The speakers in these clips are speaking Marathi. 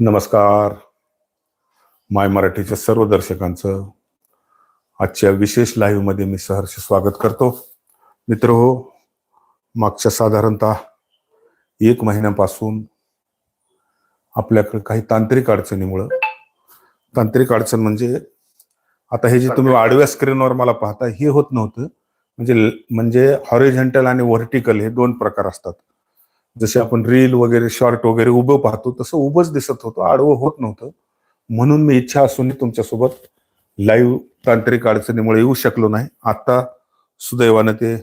नमस्कार. माय मराठीच्या सर्व दर्शकांचं आजच्या विशेष लाईव्हमध्ये मी सहर्ष स्वागत करतो. मित्र हो मागच्या साधारणतः एक महिन्यापासून आपल्याकडे काही तांत्रिक अडचणीमुळं तांत्रिक अडचण म्हणजे आता हे जे तुम्ही आडव्या स्क्रीनवर मला पाहता हे होत नव्हतं. म्हणजे म्हणजे हॉरिझेंटल आणि व्हर्टिकल हे दोन प्रकार असतात. जसे आपण रील वगैरे शॉर्ट वगैरे उभं पाहतो तसं उभंच दिसत होतं. आडवं होत नव्हतं. म्हणून मी इच्छा असून तुमच्यासोबत लाईव्ह तांत्रिक अडचणीमुळे येऊ शकलो नाही. आता सुदैवानं ते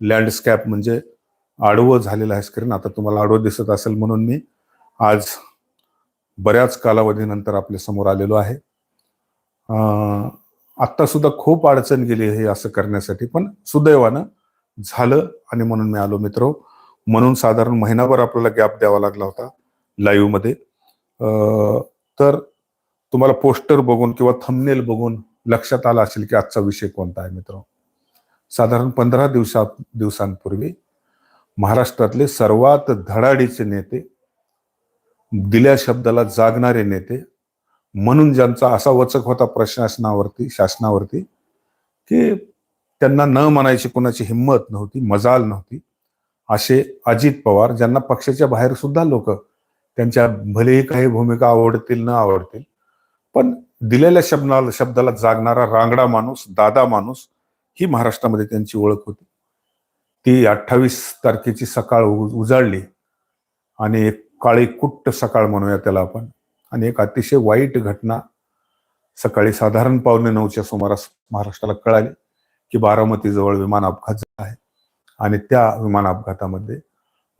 लँडस्कॅप म्हणजे आडवं झालेलं आहे स्क्रीन आता तुम्हाला आडवं दिसत असेल म्हणून मी आज बऱ्याच कालावधीनंतर आपल्यासमोर आलेलो आहे. आत्ता सुद्धा खूप अडचण गेली हे असं करण्यासाठी पण सुदैवानं झालं आणि म्हणून मी आलो मित्र. म्हणून साधारण महिनाभर आपल्याला गॅप द्यावा लागला होता लाईव्हमध्ये तर तुम्हाला पोस्टर बघून किंवा थंबनेल बघून लक्षात आला असेल की आजचा विषय कोणता आहे मित्र? साधारण पंधरा दिवसा दिवसांपूर्वी महाराष्ट्रातले सर्वात धडाडीचे नेते दिल्या शब्दाला जागणारे नेते म्हणून ज्यांचा असा वचक होता प्रशासनावरती शासनावरती की त्यांना न म्हणायची कोणाची हिंमत नव्हती मजाल नव्हती. असे अजित पवार ज्यांना पक्षाच्या बाहेर सुद्धा लोक त्यांच्या भलेही काही भूमिका आवडतील न आवडतील पण दिलेल्या शब्दाला शब्दाला जागणारा रांगडा माणूस दादा माणूस ही महाराष्ट्रामध्ये त्यांची ओळख होती. ती अठ्ठावीस तारखेची सकाळ उ- आणि एक काळी कुट्ट सकाळ म्हणूया त्याला आपण. आणि एक अतिशय वाईट घटना सकाळी साधारण पावणे नऊच्या सुमारास महाराष्ट्राला कळाली की बारामतीजवळ विमान अपघात झाला आहे. आणि त्या विमान अपघातामध्ये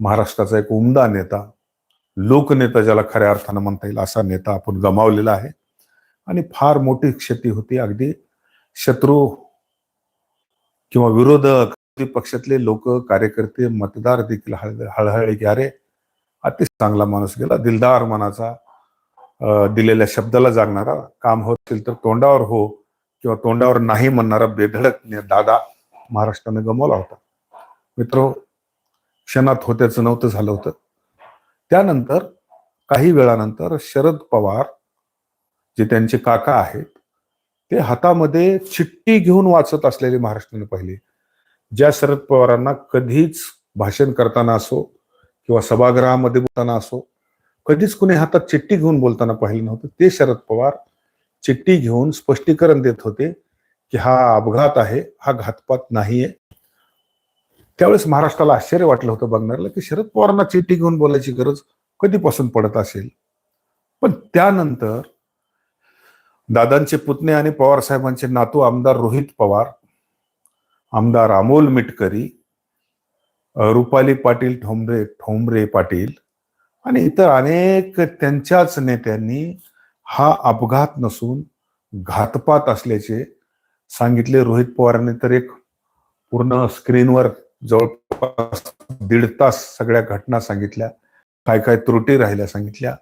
महाराष्ट्राचा एक उमदा नेता लोकनेता ज्याला खऱ्या अर्थानं म्हणता येईल असा नेता आपण गमावलेला आहे. आणि फार मोठी क्षती होती. अगदी शत्रू किंवा विरोधक पक्षातले लोक कार्यकर्ते मतदार देखील हळ- हळहळले की अरे अति चांगला माणूस गेला. दिलदार मनाचा दिलेल्या शब्दाला जागणारा काम होत असेल तर तोंडावर हो किंवा तोंडावर नाही म्हणणारा बेधडक ने- दादा महाराष्ट्राने गमावला होता. मित्र क्षणात होत्याचं नव्हतं झालं होतं. त्यानंतर काही वेळानंतर शरद पवार जे त्यांचे काका आहेत ते हातामध्ये चिठ्ठी घेऊन वाचत असलेले महाराष्ट्राने पाहिले. ज्या शरद पवारांना कधीच भाषण करताना असो किंवा सभागृहामध्ये बोलताना असो कधीच कुणी हातात चिठ्ठी घेऊन बोलताना पाहिलं नव्हतं. ते शरद पवार चिठ्ठी घेऊन स्पष्टीकरण देत होते की हा अपघात आहे हा घातपात नाहीये. त्यावेळेस महाराष्ट्राला आश्चर्य वाटलं होतं बघणाऱ्याला की शरद पवारांना चिठ्ठी घेऊन बोलायची गरज कधीपासून पडत असेल? पण त्यानंतर दादांचे पुतणे आणि पवार साहेबांचे नातू आमदार रोहित पवार आमदार अमोल मिटकरी रुपाली पाटील ठोंबरे ठोंबरे पाटील आणि इतर अनेक त्यांच्याच नेत्यांनी हा अपघात नसून घातपात असल्याचे सांगितले. रोहित पवारांनी तर एक पूर्ण स्क्रीनवर जवळपास दीड तास सगळ्या घटना सांगितल्या काय काय त्रुटी राहिल्या सांगितल्या.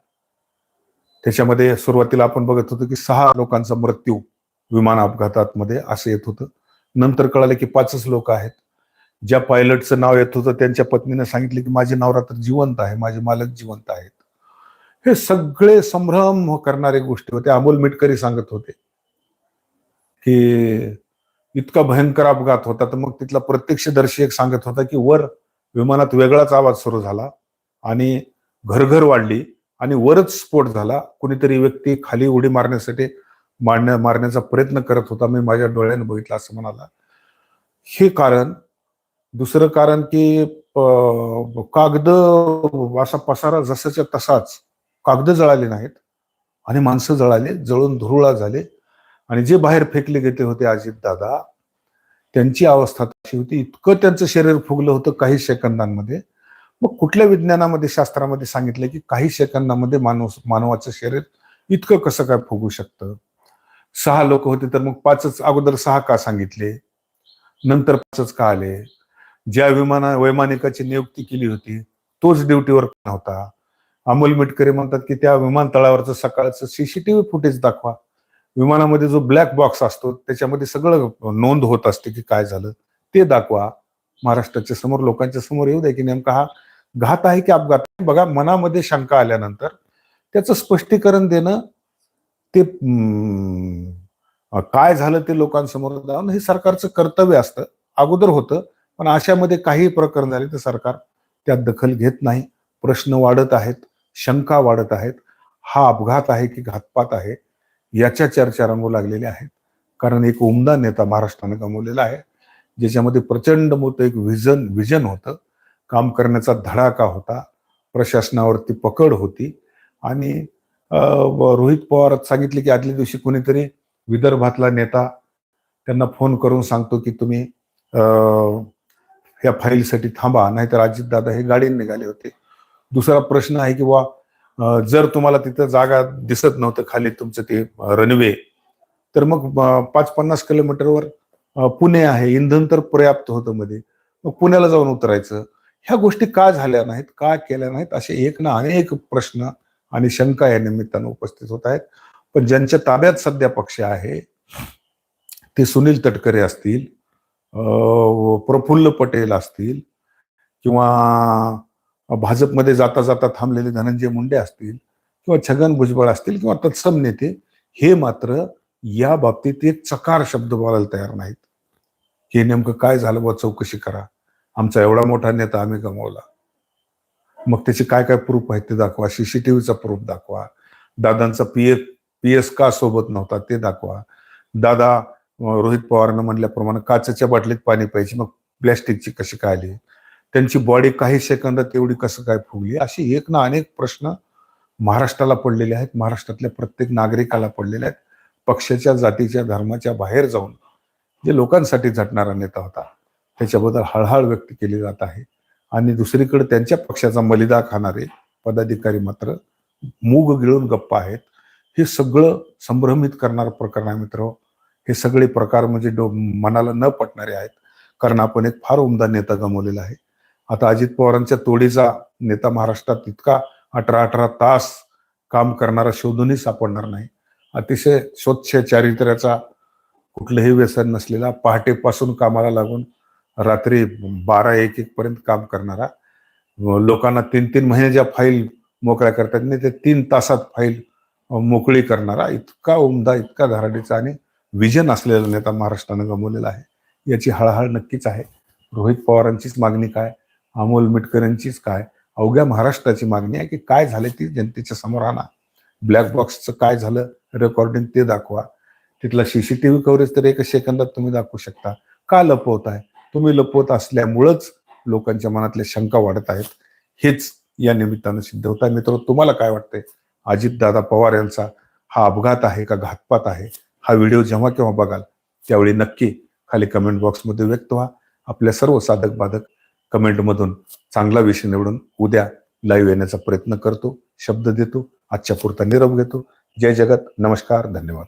त्याच्यामध्ये सुरुवातीला आपण बघत होतो की सहा लोकांचा मृत्यू विमान अपघातात मध्ये असं येत होतं. नंतर कळालं की पाचच लोक आहेत. ज्या पायलटचं नाव येत होतं त्यांच्या पत्नीने सांगितलं की माझे नवरात्र जिवंत आहे माझे मालक जिवंत आहेत. हे सगळे संभ्रम करणारे गोष्टी होते. अमोल मिटकरी सांगत होते की इतका भयंकर अपघात होता. तर मग तिथला प्रत्यक्षदर्शी एक सांगत होता की वर विमानात वेगळाच आवाज सुरू झाला आणि घरघर वाढली आणि वरच स्फोट झाला. कुणीतरी व्यक्ती खाली उडी मारण्यासाठी मारण्या मारण्याचा प्रयत्न करत होता. मी माझ्या डोळ्याने बघितलं असं म्हणाला. हे कारण दुसरं कारण की कागद असा पसारा जसाच्या तसाच कागद जळाले नाहीत आणि माणसं जळाले जळून धुरुळा झाले. आणि जे बाहेर फेकले गेले होते अजित दादा त्यांची अवस्था तशी होती. इतकं त्यांचं शरीर फुगलं होतं काही सेकंदांमध्ये. मग कुठल्या विज्ञानामध्ये शास्त्रामध्ये सांगितलं की काही सेकंदामध्ये मानव मानवाचं शरीर इतकं कसं काय फुगू शकतं? सहा लोक होते तर मग पाचच अगोदर सहा का सांगितले? नंतर पाचच का आले? ज्या विमाना वैमानिकाची नियुक्ती केली होती तोच ड्युटीवर नव्हता अमोल मिटकरी म्हणतात की त्या विमानतळावरचं सकाळचं सीसीटीव्ही फुटेज दाखवा. विमानामध्ये जो ब्लॅक बॉक्स असतो त्याच्यामध्ये सगळं नोंद होत असते की काय झालं ते दाखवा. महाराष्ट्राच्या समोर लोकांच्या समोर येऊ द्या की नेमका हा घात आहे की अपघात बघा मनामध्ये शंका आल्यानंतर त्याचं स्पष्टीकरण देणं ते काय झालं ते लोकांसमोर जाऊन हे सरकारचं कर्तव्य असतं. अगोदर होतं पण अशामध्ये काही प्रकरण झाले तर सरकार त्यात दखल घेत नाही. प्रश्न वाढत आहेत शंका वाढत आहेत. हा अपघात आहे की घातपात आहे? याच्या चर्चा रंगू लागलेल्या आहेत. कारण एक उमदा नेता महाराष्ट्राने गमवलेला आहे. ज्याच्यामध्ये प्रचंड मोठं एक विजन विजन होतं. काम करण्याचा धडाका होता. प्रशासनावरती पकड होती. आणि रोहित पवार सांगितले की आदल्या दिवशी कोणीतरी विदर्भातला नेता त्यांना फोन करून सांगतो की तुम्ही या फाईलसाठी थांबा. नाहीतर अजितदादा हे गाडीने निघाले होते. दुसरा प्रश्न आहे की बा जर तुम्हाला तिथं जागा दिसत नव्हतं खाली तुमचं ते रनवे तर मग पाच पन्नास किलोमीटरवर पुणे आहे. इंधन तर पर्याप्त होतं मध्ये. मग पुण्याला जाऊन उतरायचं. ह्या गोष्टी का झाल्या नाहीत का केल्या नाहीत असे एक ना अनेक प्रश्न आणि शंका या निमित्तानं उपस्थित होत आहेत. पण ज्यांच्या ताब्यात सध्या पक्ष आहे ते सुनील तटकरे असतील प्रफुल्ल पटेल असतील किंवा भाजपमध्ये जाता जाता थांबलेले धनंजय मुंडे असतील किंवा छगन भुजबळ असतील किंवा तत्सम नेते हे मात्र या बाबतीत एक चकार शब्द बोलायला तयार नाहीत. हे नेमकं काय झालं बा चौकशी करा. आमचा एवढा मोठा नेता आम्ही गमावला. मग त्याचे काय काय प्रूफ आहेत ते दाखवा. सीसीटीव्हीचा प्रूफ दाखवा. दादांचा पी एफ पी एस का सोबत नव्हता ते दाखवा. दादा रोहित पवारनं म्हणल्याप्रमाणे काचेच्या बाटलीत पाणी प्यायची मग प्लॅस्टिकची कशी काय आली? त्यांची बॉडी काही सेकंदात एवढी कसं काय फुगली? अशी एक ना अनेक प्रश्न महाराष्ट्राला पडलेले आहेत. महाराष्ट्रातल्या प्रत्येक नागरिकाला पडलेले आहेत. पक्षाच्या जातीच्या धर्माच्या बाहेर जाऊन जे लोकांसाठी झटणारा नेता होता त्याच्याबद्दल हळहळ व्यक्त केली जात आहे. आणि दुसरीकडे त्यांच्या पक्षाचा मलिदा खाणारे पदाधिकारी मात्र मूग गिळून गप्प आहेत. हे सगळं संभ्रमित करणारं प्रकरण आहे मित्र. हे सगळे प्रकार म्हणजे डो मनाला न पटणारे आहेत. कारण आपण एक फार उमदा नेता गमावलेला आहे. आता अजित पवारांच्या तोडीचा नेता महाराष्ट्रात इतका अठरा अठरा तास काम करणारा शोधूनही सापडणार नाही. अतिशय स्वच्छ चारित्र्याचा कुठलंही व्यसन नसलेला पहाटेपासून कामाला लागून रात्री बारा एक एक पर्यंत काम करणारा व लोकांना तीन तीन महिने ज्या फाईल मोकळ्या करतात नाही ते तीन तासात फाईल मोकळी करणारा इतका उमदा इतका धराडीचा आणि विजन असलेला नेता महाराष्ट्रानं गमवलेला आहे. याची हळहळ नक्कीच आहे. रोहित पवारांचीच मागणी काय? अमोल मिटकरांचीच काय? अवघ्या महाराष्ट्राची मागणी आहे की काय झाले ती जनतेच्या समोर आणा. ब्लॅक बॉक्सचं काय झालं? रेकॉर्डिंग ते दाखवा. तिथला सीसीटीव्ही कव्हरेज तर एका सेकंदात तुम्ही दाखवू शकता. का लपवत आहे? तुम्ही लपवत असल्यामुळंच लोकांच्या मनातल्या शंका वाढत आहेत. हेच या निमित्तानं सिद्ध होत आहे. मित्र तुम्हाला काय वाटतंय? अजितदादा पवार यांचा हा अपघात आहे का घातपात आहे? हा व्हिडिओ जेव्हा केव्हा बघाल त्यावेळी नक्की खाली कमेंट बॉक्समध्ये व्यक्त व्हा. आपल्या सर्व साधक बाधक कमेंटमधून चांगला विषय निवडून उद्या लाईव्ह येण्याचा प्रयत्न करतो. शब्द देतो. आजच्या पुरता निरोप घेतो. जय जगत. नमस्कार. धन्यवाद.